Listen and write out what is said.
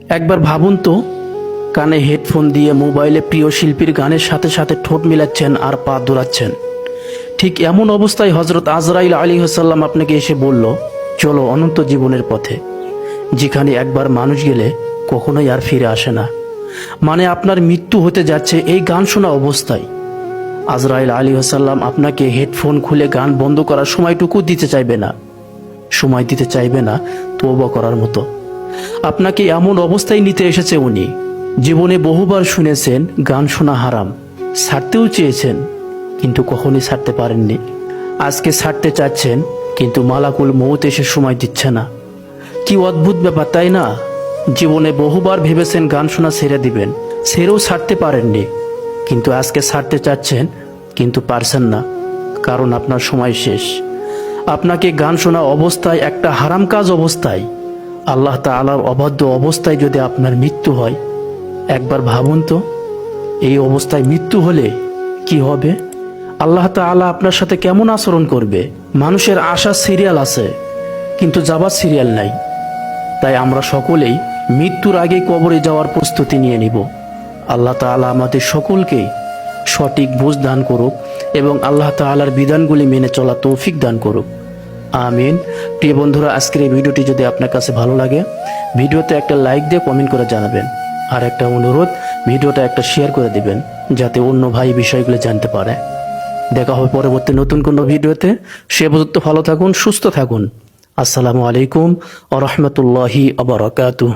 একবার ভাবুন তো, কানে হেডফোন দিয়ে মোবাইলে প্রিয় শিল্পীর গানের সাথে সাথে ঠোঁট মিলাচ্ছেন আর পা দৌড়াচ্ছেন ঠিক এমন অবস্থায় হজরত আজরাইল আলী হাসাল্লাম আপনাকে এসে বলল, চলো অনন্ত জীবনের পথে, যেখানে একবার মানুষ গেলে কখনোই আর ফিরে আসে না। মানে আপনার মৃত্যু হতে যাচ্ছে এই গান শোনা অবস্থায়। আজরাইল আলী হাসাল্লাম আপনাকে হেডফোন খুলে গান বন্ধ করার সময়টুকু দিতে চাইবে না। সময় দিতে চাইবে না তৌবা করার মতো। আপনাকে এমন অবস্থায় নিতে এসেছে উনি। জীবনে বহুবার শুনেছেন, গান শোনা হারাম। ছাড়তেও চেয়েছেন, কিন্তু কখনই ছাড়তে পারেননি। আজকে ছাড়তে চাচ্ছেন, কিন্তু মালাকুল মৌত এসে সময় দিচ্ছে না। কি অদ্ভুত ব্যাপার, তাই না? জীবনে বহুবার ভেবেছেন গান শোনা ছেড়ে দিবেন ছেড়েও ছাড়তে পারেননি। কিন্তু আজকে ছাড়তে চাচ্ছেন, কিন্তু পারছেন না, কারণ আপনার সময় শেষ। আপনাকে গান শোনা অবস্থায় একটা হারাম কাজ অবস্থায়। আল্লাহ তাআলার অবাধ্য অবস্থায় যদি আপনার মৃত্যু হয়, একবার ভাবুন তো, এই অবস্থায় মৃত্যু হলে কি হবে? আল্লাহ তাআলা আপনার সাথে কেমন আচরণ করবে? মানুষের আশা সিরিয়াল আছে, কিন্তু যাবার সিরিয়াল নাই। তাই আমরা সকলেই মৃত্যুর আগে কবরে যাওয়ার প্রস্তুতি নিয়ে নিব। আল্লাহ তাআলা আমাদের সকলকেই সঠিক বুঝ দান করুক এবং আল্লাহ তাআলার বিধানগুলি মেনে চলা তৌফিক দান করুক। আমিন। প্রিয় বন্ধুরা, আজকের এই ভিডিওটি যদি আপনার কাছে ভালো লাগে, ভিডিওতে একটা লাইক দিয়ে কমেন্ট করে জানাবেন। আর একটা অনুরোধ, ভিডিওটা একটা শেয়ার করে দিবেন, যাতে অন্য ভাই বিষয়গুলো জানতে পারে। দেখা হবে পরবর্তী নতুন কোনো ভিডিওতে। সে পর্যন্ত ভালো থাকুন, সুস্থ থাকুন। আসসালামু আলাইকুম আ রহমতুল্লাহি আবরকাতুহ